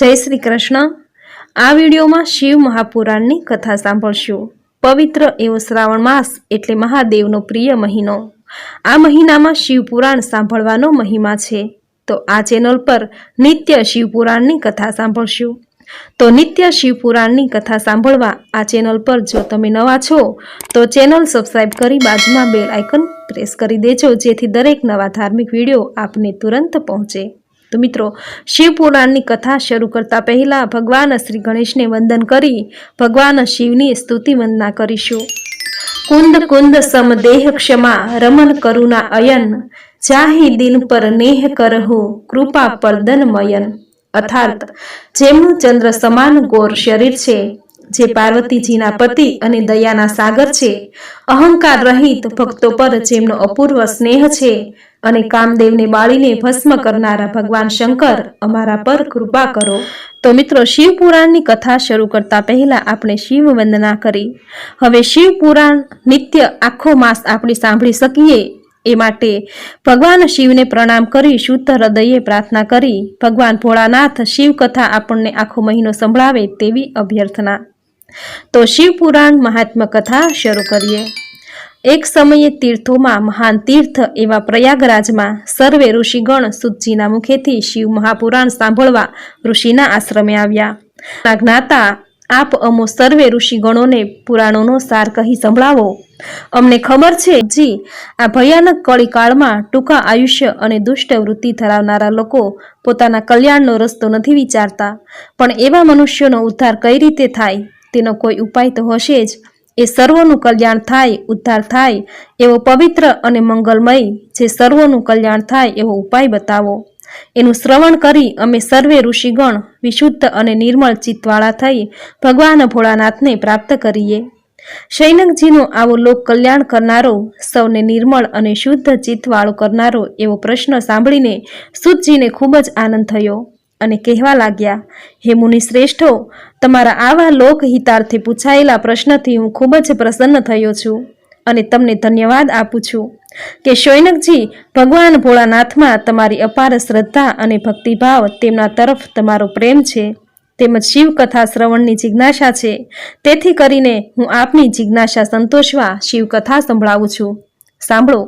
જય શ્રી કૃષ્ણ. આ વિડીયોમાં શિવ મહાપુરાણની કથા સાંભળશું. પવિત્ર એવો શ્રાવણ માસ એટલે મહાદેવનો પ્રિય મહિનો. આ મહિનામાં શિવપુરાણ સાંભળવાનો મહિમા છે. તો આ ચેનલ પર નિત્ય શિવપુરાણની કથા સાંભળશું. તો નિત્ય શિવપુરાણની કથા સાંભળવા આ ચેનલ પર જો તમે નવા છો, તો ચેનલ સબસ્ક્રાઈબ કરી બાજુમાં બેલ આઇકન પ્રેસ કરી દેજો, જેથી દરેક નવા ધાર્મિક વીડિયો આપને તુરંત પહોંચે. તો મિત્રો શિવપુરાણની કથા શરૂ કરતા પહેલા ભગવાન શ્રી ગણેશને વંદન કરી ભગવાન શિવની સ્તુતિ વંદના કરીશું. કુંદ કુંદ સમદેહ ક્ષમા રમન કરુણા અયન, જાહી દિન પર નેહ કરહુ, કૃપા પરદન મયન. અર્થાત, જેમનું ચંદ્ર સમાન ગોર શરીર છે જે પાર્વતીજીના પતિ અને દયાના સાગર છે, અહંકાર રહિત ભક્તો પર જેમનો અપૂર્વ સ્નેહ છે અને કામદેવને બાળીને ભસ્મ કરનારા ભગવાન શંકર, અમારા પર કૃપા કરો. તો મિત્રો, શિવ પુરાણની કથા શરૂ કરતા પહેલા આપણે શિવ વંદના કરી. હવે શિવ પુરાણ નિત્ય આખો માસ આપણે સાંભળી શકીએ. એ માટે ભગવાન શિવને પ્રણામ કરી શુદ્ધ હૃદયે પ્રાર્થના કરી. ભગવાન ભોળાનાથ શિવ કથા આપણને આખો મહિનો સંભળાવે તેવી અભ્યર્થના. તો શિવ પુરાણ મહાત્મ કથા શરૂ કરીએ. એક સમયે તીર્થોમાં મહાન તીર્થ એવા પ્રયાગરાજમાં સર્વે ઋષિગણ સુતજીના મુખેથી શિવ મહાપુરાણ સાંભળવા ઋષિના આશ્રમે આવ્યા. જ્ઞાતા, આપ અમો સર્વે ઋષિગણોને પુરાણોનો સાર કહી સંભળાવો. અમને ખબર છે જી, આ ભયાનક કળીકાળમાં ટૂંકા આયુષ્ય અને દુષ્ટ વૃત્તિ ધરાવનારા લોકો પોતાના કલ્યાણનો રસ્તો નથી વિચારતા. પણ એવા મનુષ્યોનો ઉદ્ધાર કઈ રીતે થાય? તેનો કોઈ ઉપાય તો હશે જ. એ સર્વોનું કલ્યાણ થાય, ઉદ્ધાર થાય, એવો પવિત્ર અને મંગલમય જે સર્વોનું કલ્યાણ થાય એવો ઉપાય બતાવો. એનું શ્રવણ કરી અમે સર્વે ઋષિગણ વિશુદ્ધ અને નિર્મળ ચિત્તવાળા થઈ ભગવાન ભોળાનાથને પ્રાપ્ત કરીએ. શૈનકજીનો આવો લોક કલ્યાણ કરનારો, સૌને નિર્મળ અને શુદ્ધ ચિત્તવાળો કરનારો એવો પ્રશ્ન સાંભળીને સુતજીને ખૂબ જ આનંદ થયો અને કહેવા લાગ્યા, હે મુનિ શ્રેષ્ઠો તમારા આવા લોકહિતાર્થે પૂછાયેલા પ્રશ્નથી હું ખૂબ જ પ્રસન્ન થયો છું અને તમને ધન્યવાદ આપું છું કે શૈનકજી ભગવાન ભોળાનાથમાં તમારી અપાર શ્રદ્ધા અને ભક્તિભાવ તેમના તરફ તમારો પ્રેમ છે. તેમજ શિવકથા શ્રવણની જિજ્ઞાસા છે. તેથી કરીને હું આપની જિજ્ઞાસા સંતોષવા શિવકથા સંભળાવું છું. સાંભળો.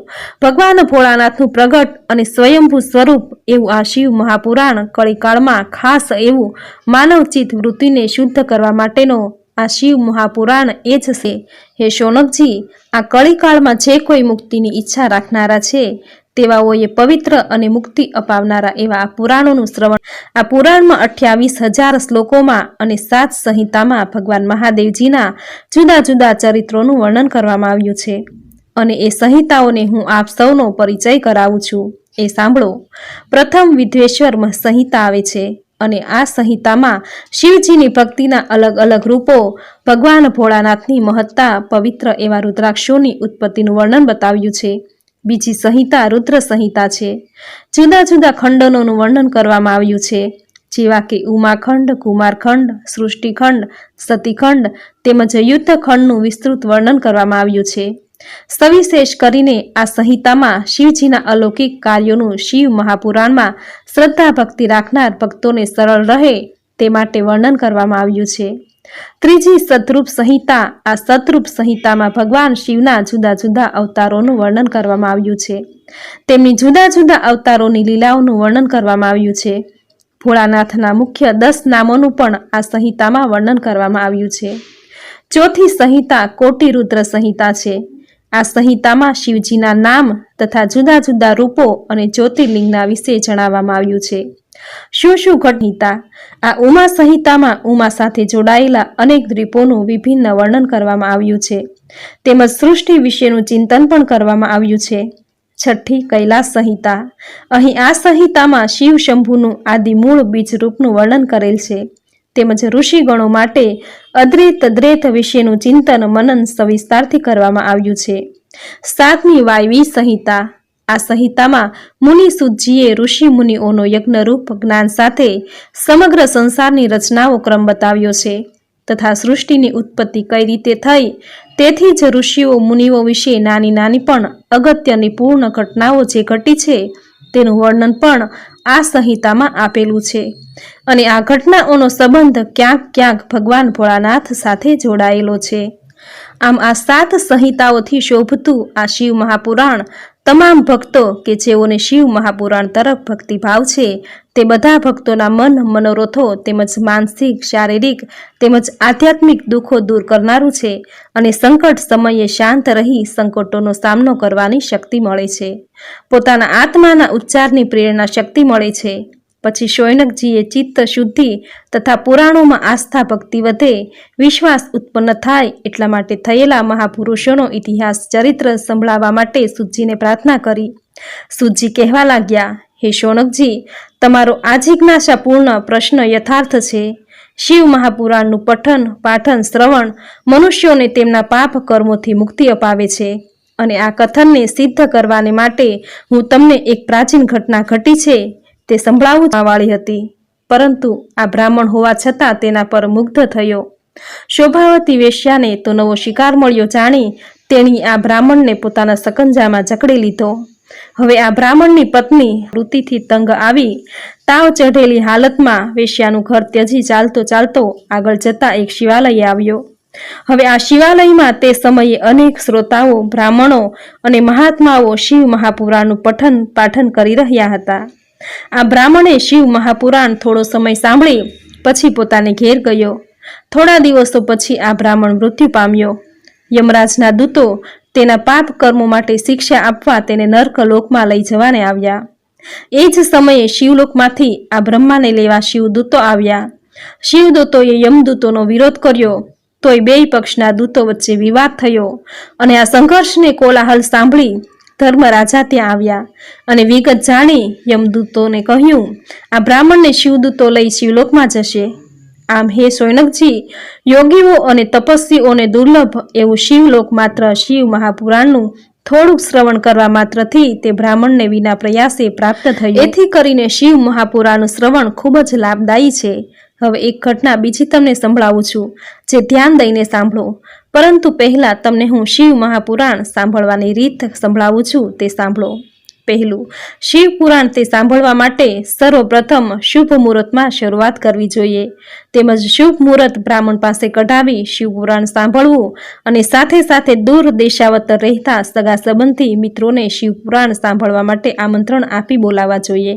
ભગવાન ભોળાનાથનું પ્રગટ અને સ્વયંભૂ સ્વરૂપ એવું આ શિવ મહાપુરાણ કળીકાળમાં ખાસ એવું માનવચિત વૃત્તિને શુદ્ધ કરવા માટેનો આ શિવ મહાપુરાણ એ જ છે. હે શોનકજી, આ કળીકાળમાં જે કોઈ મુક્તિની ઈચ્છા રાખનારા છે, તેવાઓએ પવિત્ર અને મુક્તિ અપાવનારા એવા આ પુરાણોનું શ્રવણ. આ પુરાણમાં અઠ્યાવીસ હજાર શ્લોકોમાં અને સાત સંહિતામાં ભગવાન મહાદેવજીના જુદા જુદા ચરિત્રોનું વર્ણન કરવામાં આવ્યું છે. અને એ સંહિતાઓને હું આપ સૌનો પરિચય કરાવું છું. એ સાંભળો. પ્રથમ વિધ્વેશ્વરમાં સંહિતા આવે છે અને આ સંહિતામાં શિવજીની ભક્તિના અલગ અલગ રૂપો, ભગવાન ભોળાનાથની મહત્તા, પવિત્ર એવા રુદ્રાક્ષોની ઉત્પત્તિનું વર્ણન બતાવ્યું છે. બીજી સંહિતા રુદ્ર સંહિતા છે. જુદા જુદા ખંડનોનું વર્ણન કરવામાં આવ્યું છે. જેવા કે ઉમાખંડ, કુમારખંડ, સૃષ્ટિખંડ, સતીખંડ તેમજ યુદ્ધખંડનું વિસ્તૃત વર્ણન કરવામાં આવ્યું છે. સવિશેષ કરીને આ સંહિતામાં શિવજીના અલૌકિક કાર્યોનું શિવ મહાપુરાણમાં શ્રદ્ધા ભક્તિ રાખનાર ભક્તોને સરળ રહે તે માટે વર્ણન કરવામાં આવ્યું છે. ત્રીજી સતરૂપ સંહિતા, આ સતરૂપ સંહિતામાં ભગવાન શિવના જુદા જુદા અવતારોનું વર્ણન કરવામાં આવ્યું છે. તેમની જુદા જુદા અવતારોની લીલાઓનું વર્ણન કરવામાં આવ્યું છે. ભોળાનાથના મુખ્ય દસ નામોનું પણ આ સંહિતામાં વર્ણન કરવામાં આવ્યું છે. ચોથી સંહિતા કોટી રુદ્ર સંહિતા છે. આ સંહિતામાં શિવજીના નામ તથા જુદા જુદા રૂપો અને જ્યોતિર્લિંગના વિશે જણાવવામાં આવ્યું છે. શું શું ઘટનિતા આ ઉમા સંહિતામાં ઉમા સાથે જોડાયેલા અનેક દ્વીપોનું વિભિન્ન વર્ણન કરવામાં આવ્યું છે. તેમજ સૃષ્ટિ વિશેનું ચિંતન પણ કરવામાં આવ્યું છે. છઠ્ઠી કૈલાસ સંહિતા. અહીં આ સંહિતામાં શિવ શંભુનું આદિ મૂળ બીજ રૂપનું વર્ણન કરેલ છે. તેમજ ઋષિગણો માટે અદ્રેત દ્રેત વિશેનું ચિંતન મનન સવિસ્તારથી કરવામાં આવ્યું છે. સાતમી વાયવી સંહિતા. આ સંહિતામાં મુનિસુજીએ ઋષિ મુનિઓનો યજ્ઞરૂપ જ્ઞાન સાથે સમગ્ર સંસારની રચનાઓ ક્રમ બતાવ્યો છે તથા સૃષ્ટિની ઉત્પત્તિ કઈ રીતે થઈ તેથી જ ઋષિઓ મુનિઓ વિશે નાની નાની પણ અગત્યની પૂર્ણ ઘટનાઓ જે ઘટી છે તેનું વર્ણન પણ આ સંહિતામાં આપેલું છે. અને આ ઘટનાઓનો સંબંધ ક્યાંક ક્યાંક ભગવાન ભોળાનાથ સાથે જોડાયેલો છે. આમ આ સાત સંહિતાઓથી શોભતું આ શિવ મહાપુરાણ તમામ ભક્તો કે જેઓને શિવ મહાપુરાણ તરફ ભક્તિભાવ છે, તે બધા ભક્તોના મન મનોરથો તેમજ માનસિક, શારીરિક તેમજ આધ્યાત્મિક દુઃખો દૂર કરનારું છે અને સંકટ સમયે શાંત રહી સંકટોનો સામનો કરવાની શક્તિ મળે છે. પોતાના આત્માના ઉચ્ચારની પ્રેરણા શક્તિ મળે છે. પછી શૌનકજીએ ચિત્ત શુદ્ધિ તથા પુરાણોમાં આસ્થા ભક્તિ વધે, વિશ્વાસ ઉત્પન્ન થાય એટલા માટે થયેલા મહાપુરુષોનો ઇતિહાસ ચરિત્ર સંભળાવવા માટે સુજીને પ્રાર્થના કરી. સુજી કહેવા લાગ્યા, હે શૌનકજી તમારો આ પ્રશ્ન યથાર્થ છે. શિવ મહાપુરાણનું પઠન, પાઠન, શ્રવણ મનુષ્યોને તેમના પાપ કર્મોથી મુક્તિ અપાવે છે અને આ કથનને સિદ્ધ કરવાને માટે હું તમને એક પ્રાચીન ઘટના ઘટી છે. તે સંભળાવું વાળી હતી. પરંતુ આ બ્રાહ્મણ હોવા છતાં તેના પર મુગ્ધ થયો. શોભાવતી વેશ્યાને તો નવો શિકાર મળ્યો જાણી તેણી આ બ્રાહ્મણને પોતાના સકંજામાં જકડી લીધો. હવે આ બ્રાહ્મણની પત્ની વૃત્તિથી તંગ આવી, તાવ ચઢેલી હાલતમાં વેશ્યાનું ઘર ત્યજી ચાલતો ચાલતો આગળ જતા એક શિવાલય આવ્યો. હવે આ શિવાલયમાં તે સમયે અનેક શ્રોતાઓ, બ્રાહ્મણો અને મહાત્માઓ શિવ મહાપુરાણનું પઠન પાઠન કરી રહ્યા હતા. આ બ્રાહ્મણે શિવ મહાપુરાણ થોડો સમય સાંભળી, પછી પોતાને ઘેર ગયો. થોડા દિવસો પછી આ બ્રાહ્મણ મૃત્યુ પામ્યો. યમરાજના દૂતો તેના પાપ કર્મો માટે શિક્ષા આપવા તેને નર્ક લોકમાં લઈ જવાને આવ્યા. એ જ સમયે શિવલોકમાંથી આ બ્રહ્માને લેવા શિવદૂતો આવ્યા. શિવદૂતોએ યમદૂતોનો વિરોધ કર્યો, તોય બેય પક્ષના દૂતો વચ્ચે વિવાદ થયો અને આ સંઘર્ષને કોલાહલ સાંભળી ધર્મરાજા ત્યાં આવ્યા. અને વિગત જાણી યમદૂતોને કહ્યું, આ બ્રાહ્મણને શિવદૂતો લઈ શિવલોકમાં જશે. આમ હે સોયનકજી, યોગીઓ અને તપસ્વીઓને દુર્લભ એવું શિવલોક માત્ર શિવ મહાપુરાણનું થોડુંક શ્રવણ કરવા માત્રથી તે બ્રાહ્મણને વિના પ્રયાસે પ્રાપ્ત થયું. એથી કરીને શિવ મહાપુરાણનું શ્રવણ ખૂબ જ લાભદાયી છે. હવે એક ઘટના બીજી તમને સંભળાવું છું, જે ધ્યાન દઈને સાંભળો. પરંતુ પહેલાં તમને હું શિવ મહાપુરાણ સાંભળવાની રીત સંભળાવું છું, તે સાંભળો. પહેલું, શિવ પુરાણ તે સાંભળવા માટે સર્વપ્રથમ શુભ મુહૂર્તમાં શરૂઆત કરવી જોઈએ. તેમજ શુભ મુહૂર્ત બ્રાહ્મણ પાસે કઢાવી શિવપુરાણ સાંભળવું અને સાથે સાથે દૂર દેશાવતર રહેતા સગા સંબંધી મિત્રોને શિવપુરાણ સાંભળવા માટે આમંત્રણ આપી બોલાવવા જોઈએ.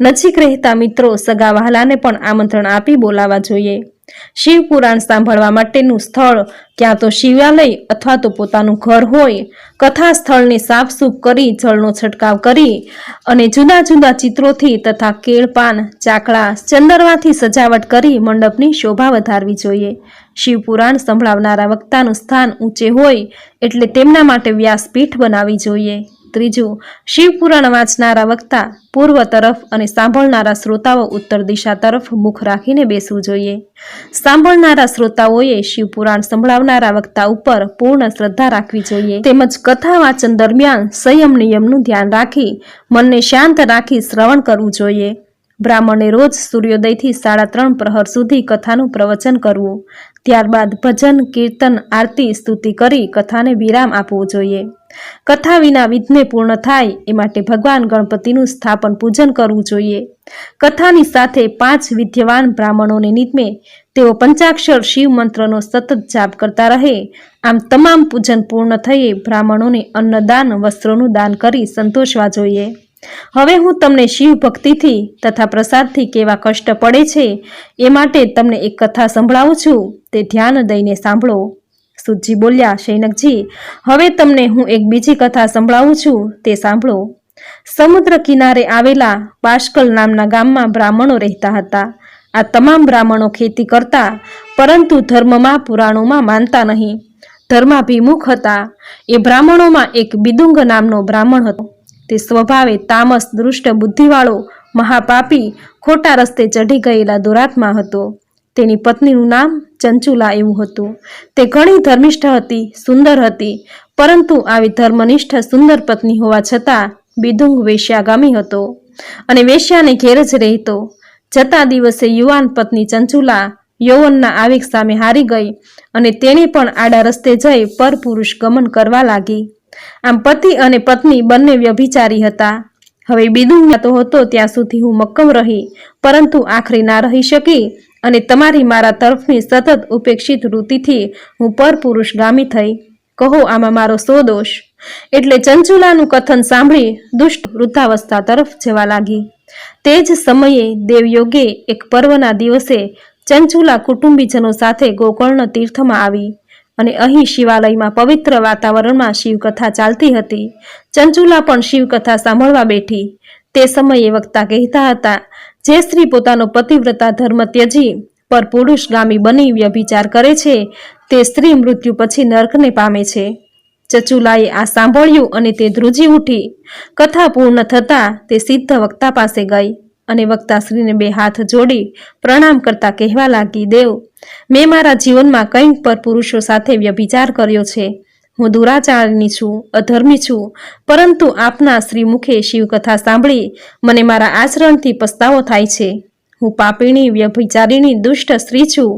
નજીક રહેતા મિત્રો સગા વહાલાને પણ આમંત્રણ આપી બોલાવવા જોઈએ. શિવ પુરાણ સાંભળવા માટેનું સ્થળ, ક્યાં તો શિવાલય અથવા તો પોતાનું ઘર હોય. કથા સ્થળને સાફસૂફ કરી જળનો છંટકાવ કરી અને જુદા જુદા ચિત્રોથી તથા કેળપાન ચાકડા ચંદરવાથી સજાવટ કરી મંડપની શોભા વધારવી જોઈએ. શિવપુરાણ સંભળાવનારા વક્તાનું સ્થાન ઊંચે હોય એટલે તેમના માટે વ્યાસપીઠ બનાવવી જોઈએ. ત્રીજું, શિવપુરાણ વાંચનારા વક્તા, પૂર્વ તરફ અને સાંભળનારા શ્રોતાઓ ઉત્તર દિશા તરફ મુખ રાખીને બેસવું જોઈએ. સાંભળનારા શ્રોતાઓએ શિવપુરાણ સંભળાવનારા વક્તા ઉપર પૂર્ણ શ્રદ્ધા રાખવી જોઈએ. તેમજ કથા વાંચન દરમિયાન સંયમ નિયમનું ધ્યાન રાખી, મનને શાંત રાખી શ્રવણ કરવું જોઈએ. બ્રાહ્મણે રોજ સૂર્યોદયથી સાડા ત્રણ પ્રહર સુધી કથાનું પ્રવચન કરવું. ત્યારબાદ ભજન, કીર્તન, આરતી, સ્તુતિ કરી કથાને વિરામ આપવું જોઈએ. કથા વિના વિઘ્ને પૂર્ણ થાય એ માટે ભગવાન ગણપતિનું સ્થાપન પૂજન કરવું જોઈએ. કથાની સાથે પાંચ વિદ્યવાન બ્રાહ્મણોને નિત્મે તેઓ પંચાક્ષર શિવ મંત્રનો સતત જાપ કરતા રહે. આમ તમામ પૂજન પૂર્ણ થઈએ બ્રાહ્મણોને અન્નદાન, વસ્ત્રોનું દાન કરી સંતોષવા જોઈએ. હવે હું તમને શિવ ભક્તિથી તથા પ્રસાદથી કેવા કષ્ટ પડે છે એ માટે તમને એક કથા સંભળાવું છું. તે ધ્યાન દઈને સાંભળો. સુજી બોલ્યા, શૈનકજી, હવે તમને હું એક બીજી કથા સંભળાવું છું, તે સાંભળો. સમુદ્ર કિનારે આવેલા બાષ્કલ નામના ગામમાં બ્રાહ્મણો રહેતા હતા. આ તમામ બ્રાહ્મણો ખેતી કરતા, પરંતુ ધર્મમાં પુરાણોમાં માનતા નહીં. ધર્માભિમુખ હતા. એ બ્રાહ્મણોમાં એક બિદુંગ નામનો બ્રાહ્મણ હતો. તે સ્વભાવે તામસ, દૃષ્ટ બુદ્ધિવાળો, મહાપાપી, ખોટા રસ્તે ચઢી ગયેલા દુરાત્મા હતો. તેની પત્નીનું નામ ચંચુલા એવું હતું. તે ઘણી ધર્મિષ્ઠ હતી, સુંદર હતી, પરંતુ આવી ધર્મનિષ્ઠ સુંદર પત્ની હોવા છતાં બિદુંગ વેશ્યાગામી હતો અને વેશ્યાને ઘેર જ રહેતો. જતા દિવસે યુવાન પત્ની ચંચુલા યૌવનના આવેગ સામે હારી ગઈ અને તેણે પણ આડા રસ્તે જઈ પરપુરુષ ગમન કરવા લાગી. આમ પતિ અને પત્ની બંને વ્યભિચારી હતા. હવે બિદુંગ તો હતો ત્યાં સુધી હું મક્કમ રહી, પરંતુ આખરી ના રહી શકી અને તમારી મારા તરફની સતત ઉપેક્ષિત વૃત્તિથી હું પરપુરુષ ગામી થઈ. કહો, આમાં મારો સો દોષ. એટલે ચંચુલાનું કથન સાંભળી દુષ્ટ વૃદ્ધાવસ્થા તરફ જવા લાગી. તે જ સમયે દેવયોગે એક પર્વના દિવસે ચંચુલા કુટુંબીજનો સાથે ગોકર્ણ તીર્થમાં આવી અને અહીં શિવાલયમાં પવિત્ર વાતાવરણમાં શિવકથા ચાલતી હતી. ચંચુલા પણ શિવકથા સાંભળવા બેઠી. તે સમયે વક્તા કહેતા હતા, જે સ્ત્રી પોતાનો પતિવ્રતા ધર્મ ત્યજી, પર પુરુષગામી બની વ્યભિચાર કરે છે, તે સ્ત્રી મૃત્યુ પછી નર્કને પામે છે. ચચુલાએ આ સાંભળ્યું અને તે ધ્રુજી ઉઠી. કથા પૂર્ણ થતાં તે સિદ્ધ વક્તા પાસે ગઈ અને વક્તાશ્રીને બે હાથ જોડી પ્રણામ કરતા કહેવા લાગી, દેવ, મેં મારા જીવનમાં કંઈક પર પુરુષો સાથે વ્યભિચાર કર્યો છે. હું દુરાચારની છું, અધર્મી છું, પરંતુ આપના શ્રીમુખે શિવકથા સાંભળી મને મારા આચરણથી પસ્તાવો થાય છે. હું પાપીણી, વ્યભિચારીણી, દુષ્ટ સ્ત્રી છું,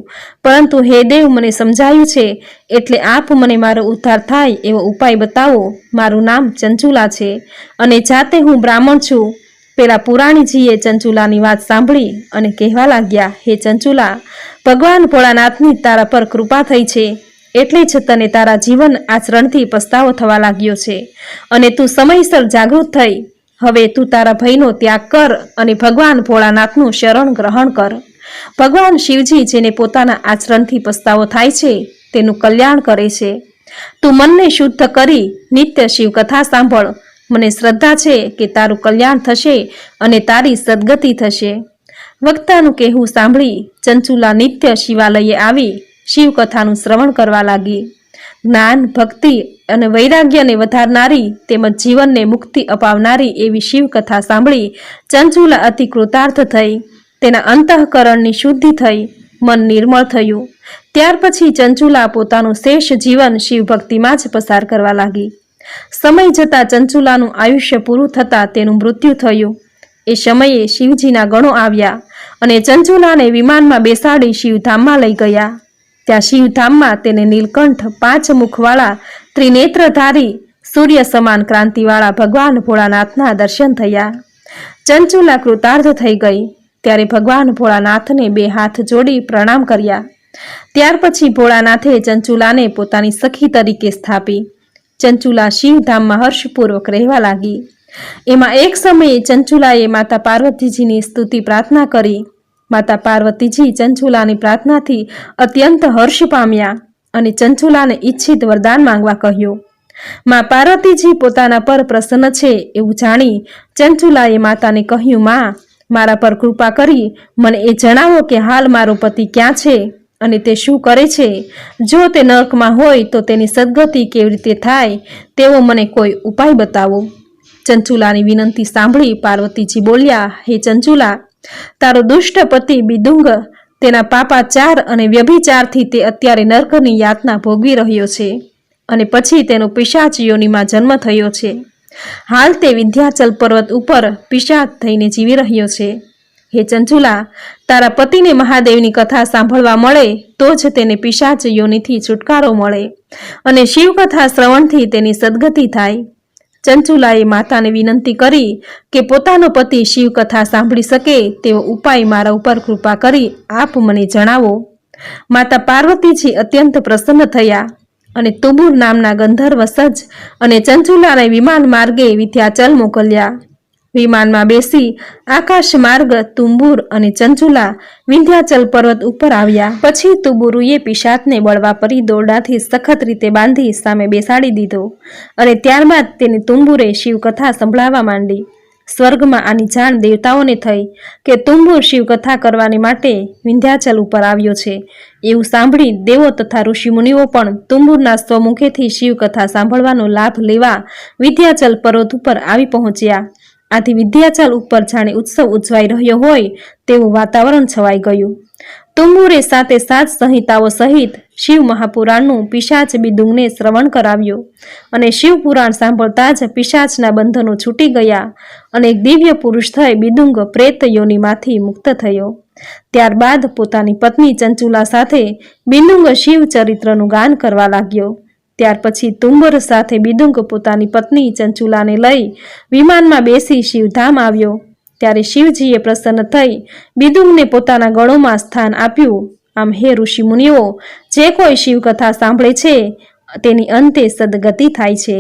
પરંતુ હે દેવ મને સમજાયું છે, એટલે આપ મને મારો ઉદ્ધાર થાય એવો ઉપાય બતાવો. મારું નામ ચંચુલા છે અને જાતે હું બ્રાહ્મણ છું. પેલા પુરાણીજીએ ચંચુલાની વાત સાંભળી અને કહેવા લાગ્યા, હે ચંચુલા, ભગવાન ભોળાનાથની તારા પર કૃપા થઈ છે. એટલે જ તને તારા જીવન આચરણથી પસ્તાવો થવા લાગ્યો છે. અને તું સમયસર જાગૃત થઈ. હવે તું તારા ભયનો ત્યાગ કર અને ભગવાન ભોળાનાથનું શરણ ગ્રહણ કર. ભગવાન શિવજી જેને પોતાના આચરણથી પસ્તાવો થાય છે, તેનું કલ્યાણ કરે છે. તું મનને શુદ્ધ કરી નિત્ય શિવકથા સાંભળ. મને શ્રદ્ધા છે કે તારું કલ્યાણ થશે અને તારી સદગતિ થશે. વક્તાનું કહેવું સાંભળી ચંચુલા નિત્ય શિવાલયે આવી શિવકથાનું શ્રવણ કરવા લાગી. જ્ઞાન, ભક્તિ અને વૈરાગ્યને વધારનારી તેમજ જીવનને મુક્તિ અપાવનારી એવી શિવકથા સાંભળી ચંચુલા અતિ કૃતાર્થ થઈ. તેના અંતઃકરણની શુદ્ધિ થઈ, મન નિર્મળ થયું. ત્યાર પછી ચંચુલા પોતાનું શેષ જીવન શિવભક્તિમાં જ પસાર કરવા લાગી. સમય જતાં ચંચુલાનું આયુષ્ય પૂરું થતાં તેનું મૃત્યુ થયું. એ સમયે શિવજીના ગણો આવ્યા અને ચંચુલાને વિમાનમાં બેસાડી શિવધામમાં લઈ ગયા. ત્યાં શિવધામમાં તેને નીલકંઠ પાંચ મુખવાળા, ત્રિનેત્રધારી, સૂર્ય સમાન ક્રાંતિવાળા ભગવાન ભોળાનાથના દર્શન થયા. ચંચુલા કૃતાર્થ થઈ ગઈ. ત્યારે ભગવાન ભોળાનાથને બે હાથ જોડી પ્રણામ કર્યા. ત્યાર પછી ભોળાનાથે ચંચુલાને પોતાની સખી તરીકે સ્થાપી. ચંચુલા શિવધામમાં હર્ષપૂર્વક રહેવા લાગી. એમાં એક સમયે ચંચુલાએ માતા પાર્વતીજીની સ્તુતિ પ્રાર્થના કરી. માતા પાર્વતીજી ચંચુલાની પ્રાર્થનાથી અત્યંત હર્ષ પામ્યા અને ચંચુલાને ઈચ્છિત વરદાન માંગવા કહ્યું. માં પાર્વતીજી પોતાના પર પ્રસન્ન છે એવું જાણી ચંચુલાએ માતાને કહ્યું, માં, મારા પર કૃપા કરી, મને એ જણાવો કે હાલ મારો પતિ ક્યાં છે અને તે શું કરે છે. જો તે નર્કમાં હોય તો તેની સદગતિ કેવી રીતે થાય તેવો મને કોઈ ઉપાય બતાવો. ચંચુલાની વિનંતી સાંભળી પાર્વતીજી બોલ્યા, હે ચંચુલા તારો દુષ્ટ પતિ બિદુંગ, તેના પાપા ચાર અને વ્યભિચારથી તે અત્યારે નર્કની યાતના ભોગવી રહ્યો છે અને પછી તેનો પિશાચ જન્મ થયો છે. હાલ તે વિંધ્યાચલ પર્વત ઉપર પિશાચ થઈને જીવી રહ્યો છે. હે ચંચુલા, તારા પતિને મહાદેવની કથા સાંભળવા મળે તો જ તેને પિશાચ યોનિથી છુટકારો મળે અને શિવકથા શ્રવણથી તેની સદગતિ થાય. ચંચુલાએ માતાને વિનંતી કરી કે પોતાનો પતિ શિવકથા સાંભળી શકે તેવો ઉપાય મારા ઉપર કૃપા કરી આપ મને જણાવો. માતા પાર્વતીજી અત્યંત પ્રસન્ન થયા અને તુબુર નામના ગંધર્વ સજ અને ચંચુલાને વિમાન માર્ગે વિદ્યાચલ મોકલ્યા. વિમાનમાં બેસી આકાશ માર્ગ, તુંબુર અને ચંચુલા વિંધ્યાચલ પર્વત ઉપર આવ્યા. પછી તુબુરુએ પિશાચને બળવા પરી દોરડાથી સખત રીતે બાંધી સામે બેસાડી દીધો અને ત્યારબાદ તેને તુંબુરે શિવકથા સંભળાવવા માંડી. સ્વર્ગમાં આની જાણ દેવતાઓને થઈ કે તુંબુર શિવકથા કરવાની માટે વિંધ્યાચલ ઉપર આવ્યો છે. એવું સાંભળી દેવો તથા ઋષિમુનિઓ પણ તુંબુરના સ્વમુખેથી શિવકથા સાંભળવાનો લાભ લેવા વિંધ્યાચલ પર્વત ઉપર આવી પહોંચ્યા. આથી વિદ્યાચાલ ઉપર જાણે ઉત્સવ ઉજવાઈ રહ્યો હોય તેવું વાતાવરણ છવાઈ ગયું. તુંબુરે સાથે સાત સંહિતાઓ સહિત શિવ મહાપુરાણનું પિશાચ બિદુંગને શ્રવણ કરાવ્યું અને શિવ પુરાણ સાંભળતા જ પિશાચના બંધનો છૂટી ગયા અને એક દિવ્ય પુરુષ થઈ બિદુંગ પ્રેત યોનિમાંથી મુક્ત થયો. ત્યારબાદ પોતાની પત્ની ચંચુલા સાથે બિદુંગ શિવ ચરિત્રનું ગાન કરવા લાગ્યો. ત્યાર પછી તુંબર સાથે બિદુંગ પોતાની પત્ની ચંચુલાને લઈ વિમાનમાં બેસી શિવધામ આવ્યો. ત્યારે શિવજીએ પ્રસન્ન થઈ બિદુંગને પોતાના ગળોમાં સ્થાન આપ્યું. આમ હે ઋષિમુનિઓ, જે કોઈ શિવકથા સાંભળે છે, તેની અંતે સદગતિ થાય છે.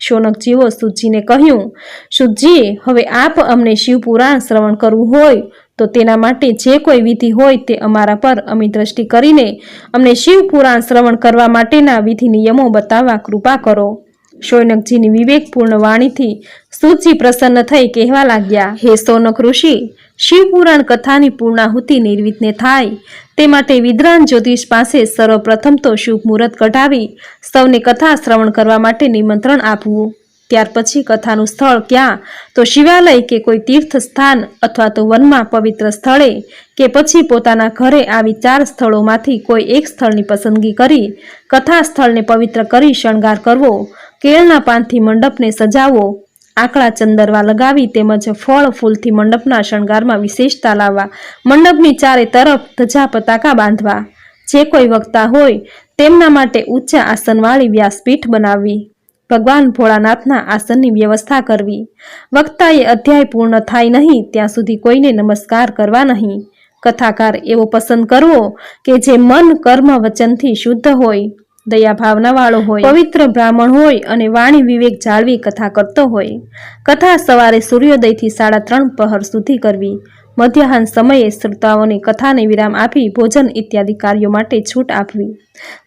શોનકજીઓ સુજીને કહ્યું સુજી હવે આપ અમને શિવપુરાણ શ્રવણ કરવું હોય તો તેના માટે જે કોઈ વિધિ હોય તે અમારા પર અમી દ્રષ્ટિ કરીને અમને શિવ પુરાણ શ્રવણ કરવા માટેના વિધિ નિયમો બતાવવા કૃપા કરો. શૌનકજીની વિવેકપૂર્ણ વાણીથી સૂચિ પ્રસન્ન થઈ કહેવા લાગ્યા, હે સૌનક ઋષિ શિવપુરાણ કથાની પૂર્ણાહુતિ નિર્વિતને થાય. તે માટે વિદ્રાન જ્યોતિષ પાસે સર્વપ્રથમ તો શુભ મુહૂર્ત કઢાવી સૌને કથા શ્રવણ કરવા માટે નિમંત્રણ આપવું. ત્યાર પછી કથાનું સ્થળ ક્યાં? તો શિવાલય કે કોઈ તીર્થ સ્થાન અથવા તો વનમાં પવિત્ર સ્થળે કે પછી પોતાના ઘરે આવી ચાર સ્થળોમાંથી કોઈ એક સ્થળની પસંદગી કરી, કથા સ્થળને પવિત્ર કરી શણગાર કરવો, કેળના પાનથી મંડપને સજાવવો આકડા ચંદરવા લગાવી તેમજ ફળ ફૂલથી મંડપના શણગારમાં વિશેષતા લાવવા, મંડપની ચારે તરફ ધજા પતાકા બાંધવા. જે કોઈ વક્તા હોય તેમના માટે ઊંચા આસનવાળી વ્યાસપીઠ બનાવવી. ભગવાન ભોળાનાથના આસનની વ્યવસ્થા કરવી. વક્તાએ અધ્યાય પૂર્ણ થાય નહીં, ત્યાં સુધી કોઈને નમસ્કાર કરવા નહીં. કથાકાર એવો પસંદ કરવો કે જે મન કર્મ વચનથી શુદ્ધ હોય દયા ભાવનાવાળો હોય, પવિત્ર બ્રાહ્મણ હોય અને વાણી વિવેક જાળવી કથા કરતો હોય. કથા સવારે સૂર્યોદયથી સાડા ત્રણ પહર સુધી કરવી. મધ્યાહન સમયે શ્રોતાઓને કથાને વિરામ આપી ભોજન ઇત્યાદિ કાર્યો માટે છૂટ આપવી.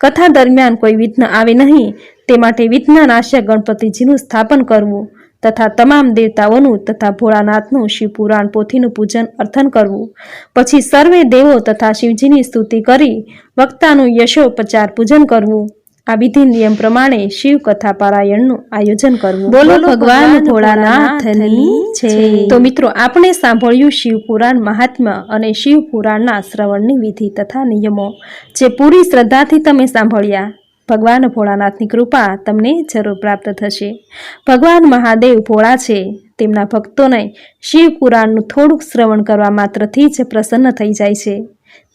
કથા દરમિયાન કોઈ વિઘ્ન આવે નહીં તે માટે વિઘ્નનાશક ગણપતિજીનું સ્થાપન કરવું તથા તમામ દેવતાઓનું તથા ભોળાનાથનું શિવપુરાણ પોથીનું પૂજન અર્થન કરવું. પછી સર્વે દેવો તથા શિવજીની સ્તુતિ કરી વક્તાનું યશોપચાર પૂજન કરવું. આ વિધિ નિયમ પ્રમાણે શિવ કથા પારાયણનું આયોજન કરવું. બોલો ભગવાન ભોળાનાથની છે તો મિત્રો આપણે સાંભળ્યું શિવ પુરાણ મહાત્મ્ય અને શિવ પુરાણના શ્રવણની વિધિ તથા નિયમો જે પૂરી શ્રદ્ધાથી તમે સાંભળ્યા. ભગવાન ભોળાનાથની કૃપા તમને જરૂર પ્રાપ્ત થશે. ભગવાન મહાદેવ ભોળા છે. તેમના ભક્તોને શિવ પુરાણનું થોડુંક શ્રવણ કરવા માત્રથી જ પ્રસન્ન થઈ જાય છે.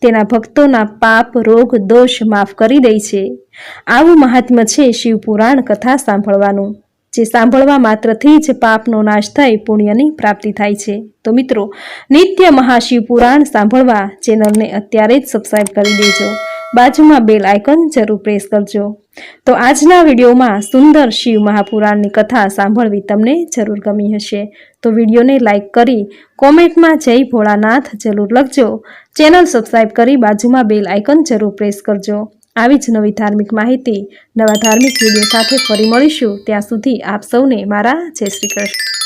તેના ભક્તોના પાપ, રોગ, દોષ માફ કરી દે છે. આવું મહાત્મ્ય છે શિવ પુરાણ કથા સાંભળવાનું, જે સાંભળવા માત્રથી જ પાપનો નાશ થઈ પુણ્યની પ્રાપ્તિ થાય છે. તો મિત્રો, નિત્ય મહાશિવ પુરાણ સાંભળવા ચેનલને અત્યારે જ સબસ્ક્રાઈબ કરી દેજો. બાજુમાં બેલ આઇકન જરૂર પ્રેસ કરજો. તો આજના વિડીયોમાં સુંદર શિવ મહાપુરાણની કથા સાંભળવી તમને જરૂર ગમી હશે. તો વિડીયોને લાઇક કરી કોમેન્ટમાં જય ભોળાનાથ જરૂર લખજો. ચેનલ સબસ્ક્રાઈબ કરી બાજુમાં બેલ આઇકન જરૂર પ્રેસ કરજો. આવી જ નવી ધાર્મિક માહિતી, નવા ધાર્મિક વીડિયો સાથે ફરી મળીશું. ત્યાં સુધી આપ સૌને મારા જય શ્રી કૃષ્ણ.